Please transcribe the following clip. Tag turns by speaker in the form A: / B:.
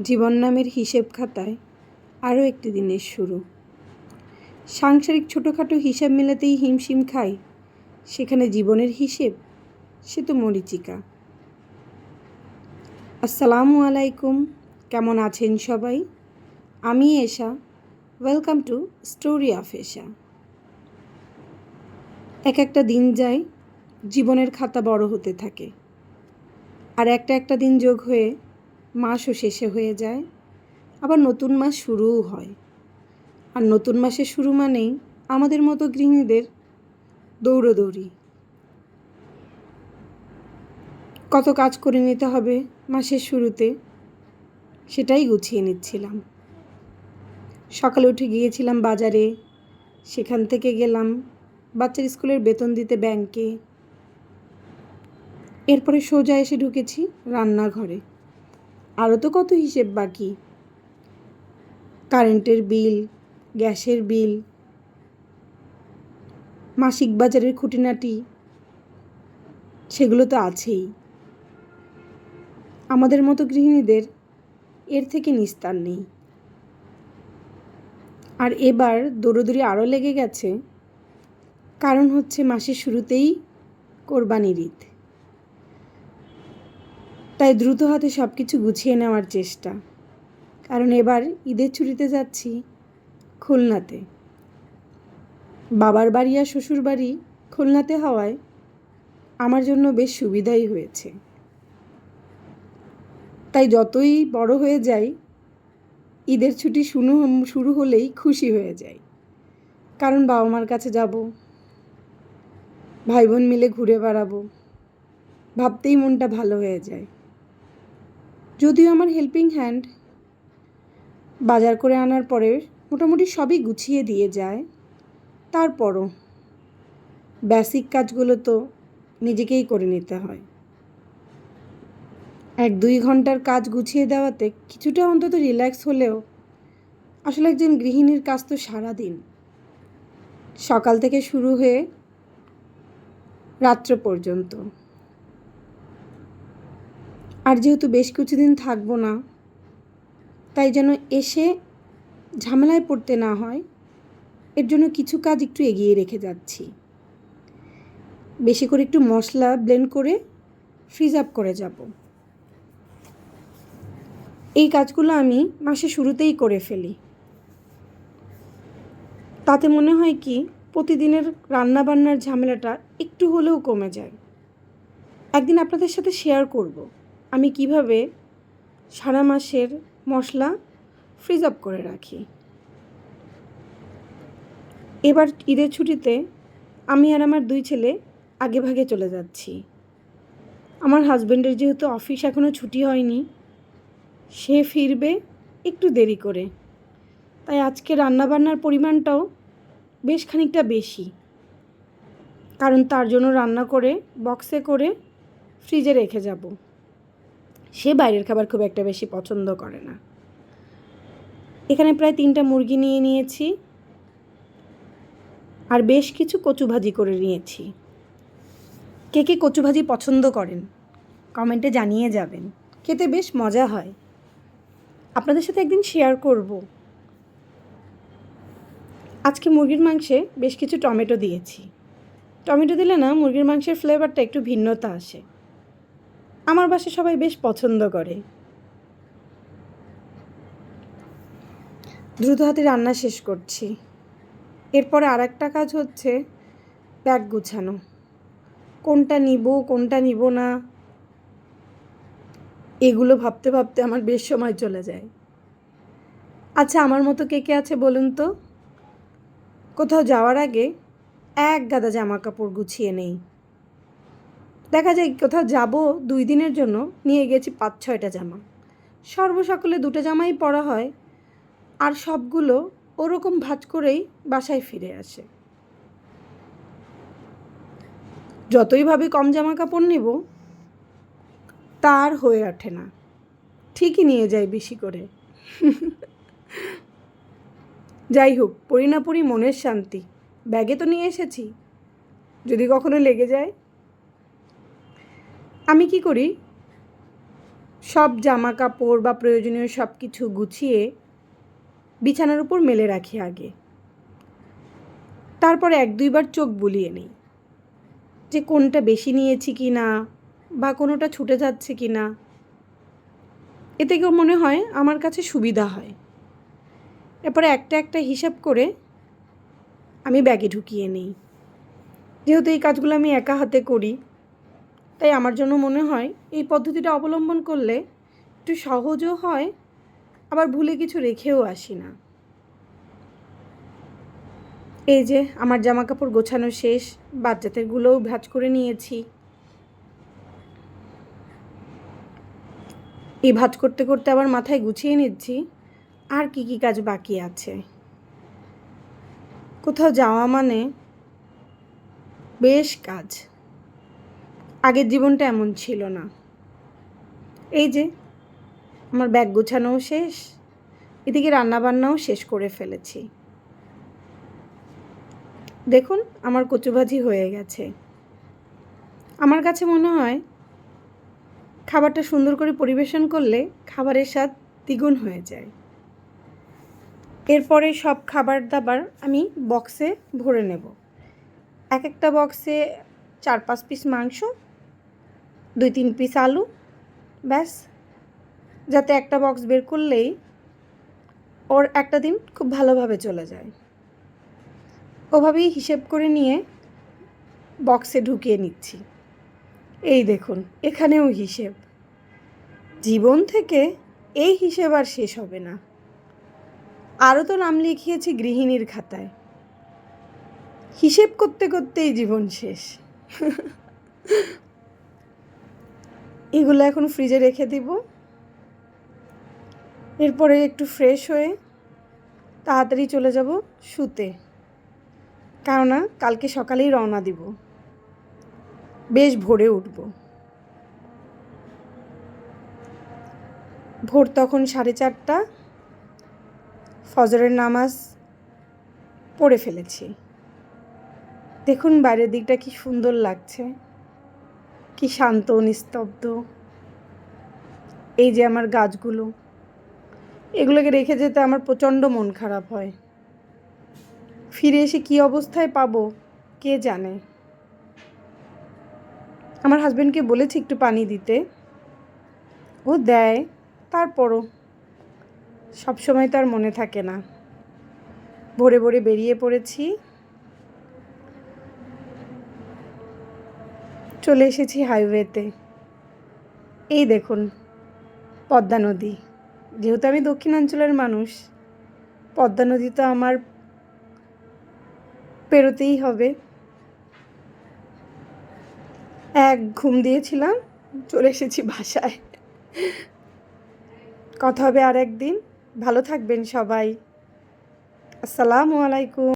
A: জীবন নামের হিসেব খাতায় আরও একটি দিনের শুরু। সাংসারিক ছোটোখাটো হিসাব মেলাতেই হিমশিম খাই। সেখানে জীবনের হিসেব, সে তো মরিচিকা। আসসালামু আলাইকুম, কেমন আছেন সবাই? আমি Esha, welcome to story of Esha. এক একটা দিন যায়, জীবনের খাতা বড় হতে থাকে। আর একটা একটা দিন যোগ হয়ে মাসও শেষে হয়ে যায়, আবার নতুন মাস শুরুও হয়। আর নতুন মাসের শুরু মানেই আমাদের মতো গৃহিণীদের দৌড়োদৌড়ি। কত কাজ করে নিতে হবে মাসের শুরুতে, সেটাই গুছিয়ে নিচ্ছিলাম। সকালে উঠে গিয়েছিলাম বাজারে, সেখান থেকে গেলাম বাচ্চার স্কুলের বেতন দিতে ব্যাংকে। এরপরে সোজা এসে ঢুকেছি রান্নাঘরে। আরও তো কত হিসেব বাকি? কারেন্টের বিল, গ্যাসের বিল, মাসিক বাজারের খুঁটিনাটি, সেগুলো তো আছেই। আমাদের মতো গৃহিণীদের এর থেকে নিস্তার নেই। আর এবার দৌড়োদৌড়ি আরও লেগে গেছে, কারণ হচ্ছে মাসের শুরুতেই কোরবানির ঈদ। তাই দ্রুত হাতে সব কিছু গুছিয়ে নেওয়ার চেষ্টা। কারণ এবার ঈদের ছুটিতে যাচ্ছি খুলনাতে। বাবার বাড়ি আর শ্বশুর বাড়ি খুলনাতে হওয়ায় আমার জন্য বেশ সুবিধাই হয়েছে। তাই যতই বড় হয়ে যাই, ঈদের ছুটি শুরু শুরু হলেই খুশি হয়ে যাই। কারণ বাবা মার কাছে যাব, ভাই বোন মিলে ঘুরে বেড়াবো, ভাবতেই মনটা ভালো হয়ে যায়। যদিও আমার হেল্পিং হ্যান্ড বাজার করে আনার পরে মোটামুটি সবই গুছিয়ে দিয়ে যায়। তারপরও বেসিক কাজগুলো তো নিজেকেই করে নিতে হয়। এক দুই ঘণ্টার কাজ গুছিয়ে দেওয়াতে কিছুটা অন্তত রিল্যাক্স হলেও আসলে একজন গৃহিণীর কাজ তো সারাদিন। সকাল থেকে শুরু হয়ে রাত্র পর্যন্ত। আর যেহেতু বেশ কিছুদিন থাকব না, তাই যেন এসে ঝামেলায় পড়তে না হয়, এর জন্য কিছু কাজ একটু এগিয়ে রেখে যাচ্ছি। বেশি করে একটু মশলা ব্লেন্ড করে ফ্রিজ আপ করে যাব। এই কাজগুলো আমি মাসে শুরুতেই করে ফেলি। তাতে মনে হয় কি, প্রতিদিনের রান্নাবান্নার ঝামেলাটা একটু হলেও কমে যায়। একদিন আপনাদের সাথে শেয়ার করব। আমি কীভাবে সারা মাসের মশলা ফ্রিজ আপ করে রাখি? এবার ঈদের ছুটিতে আমি আর আমার দুই ছেলে আগে ভাগে চলে যাচ্ছি। আমার হাজব্যান্ডের যেহেতু অফিস এখনও ছুটি হয়নি, সে ফিরবে একটু দেরি করে। তাই আজকে রান্নাবান্নার পরিমাণটাও বেশ খানিকটা বেশি। কারণ তার জন্য রান্না করে বক্সে করে ফ্রিজে রেখে যাব। সে বাইরের খাবার খুব একটা বেশি পছন্দ করে না। এখানে প্রায় তিনটা মুরগি নিয়ে নিয়েছি। আর বেশ কিছু কচু ভাজি করে নিয়েছি। কে কে কচু ভাজি পছন্দ করেন, কমেন্টে জানিয়ে যাবেন। খেতে বেশ মজা হয়। আপনাদের সাথে একদিন শেয়ার করব। আজকে মুরগির মাংসে বেশ কিছু টমেটো দিয়েছি। টমেটো দিলে না মুরগির মাংসের ফ্লেভারটা একটু ভিন্নতা আসে। আমার বাসায় সবাই বেশ পছন্দ করে। দ্রুত হাতে রান্না শেষ করছি। এরপরে আর একটা কাজ হচ্ছে ব্যাগ গুছানো। কোনটা নিব কোনটা নিব না, এগুলো ভাবতে ভাবতে আমার বেশ সময় চলে যায়। আচ্ছা আমার মতো কে কে আছে বলুন তো? কোথাও যাওয়ার আগে এক গাদা জামা কাপড় গুছিয়ে নেই। দেখা যায় কোথাও যাব দুই দিনের জন্য, নিয়ে গেছি পাঁচ ছয়টা জামা। সর্বসকলে দুটো জামাই পরা হয় আর সবগুলো ওরকম ভাজ করেই বাসায় ফিরে আসে। যতই ভাবি কম জামা কাপড় নেব, তার হয়ে ওঠে না। ঠিকই নিয়ে যায় বেশি করে। যাই হোক পড়ি না পড়ি মনের শান্তি। ব্যাগে তো নিয়ে এসেছি। যদি কখনো লেগে যায় আমি কি করি? সব জামা কাপড় বা প্রয়োজনীয় সব কিছু গুছিয়ে বিছানার উপর মেলে রাখি আগে। তারপরে এক দুইবার চোখ বুলিয়ে নিই। যে কোনটা বেশি নিয়েছি কি না বা কোনোটা ছুটে যাচ্ছে কি না এতে কেউ মনে হয় আমার কাছে সুবিধা হয়। এরপরে একটা একটা হিসাব করে আমি ব্যাগে ঢুকিয়ে নিই। যেহেতু এই কাজগুলো আমি একা হাতে করি তাই আমার জন্য মনে হয় এই পদ্ধতিটা অবলম্বন করলে একটু সহজও হয়, আবার ভুলে কিছু রেখেও আসি না। এই যে আমার জামা কাপড় গোছানো শেষ বাচ্চাদেরগুলোও ভাজ করে নিয়েছি। এই ভাজ করতে করতে আবার মাথায় গুছিয়ে নিচ্ছি, আর কি কি কাজ বাকি আছে। কোথাও যাওয়া মানে বেশ কাজ। আগের জীবনটা এমন ছিল না। এই যে, আমার ব্যাগ গোছানোও শেষ, এদিকে রান্নাবান্নাও শেষ করে ফেলেছি। দেখুন, আমার কচুভাজি হয়ে গেছে। আমার কাছে মনে হয়, খাবারটা সুন্দর করে পরিবেশন করলে খাবারের স্বাদ দ্বিগুণ হয়ে যায়। এরপরে সব খাবার দাবার আমি বক্সে ভরে নেব। এক একটা বক্সে চার পাঁচ পিস মাংস দুই তিন পিস আলু, ব্যাস। যাতে একটা বক্স বের করলেই ওর একটা দিন খুব ভালোভাবে চলে যায়। ওভাবেই হিসেব করে নিয়ে বক্সে ঢুকিয়ে নিচ্ছি। এই দেখুন, এখানেও হিসেব। জীবন থেকে এই হিসেব আর শেষ হবে না। আরও তো নাম লিখিয়েছি গৃহিণীর খাতায়। হিসেব করতে করতেই জীবন শেষ। এগুলো এখন ফ্রিজে রেখে দিব। এরপরে একটু ফ্রেশ হয়ে তাড়াতাড়ি চলে যাব শুতে। কেননা কালকে সকালেই রওনা দিব। বেশ ভোরে উঠব। ভোর তখন সাড়ে চারটা। ফজরের নামাজ পড়ে ফেলেছি। দেখুন বাইরের দিকটা কি সুন্দর লাগছে। কি শান্ত, নিস্তব্ধ। এই যে আমার গাছগুলো, এগুলোকে রেখে যেতে আমার প্রচণ্ড মন খারাপ হয়। ফিরে এসে কী অবস্থায় পাবো, কে জানে? আমার হাজব্যান্ডকে বলেছি একটু পানি দিতে। ও দেয়, তারপরও সবসময় তো আর মনে থাকে না। ভোরে ভোরে বেরিয়ে পড়েছি। চলে এসেছি হাইওয়েতে এই দেখুন, পদ্মা নদী। যেহেতু আমি দক্ষিণাঞ্চলের মানুষ, পদ্মা নদী তো আমার পেরোতেই হবে। এক ঘুম দিয়েছিলাম, চলে এসেছি বাসায়। কথা হবে আর একদিন ভালো থাকবেন সবাই। আসসালামু আলাইকুম।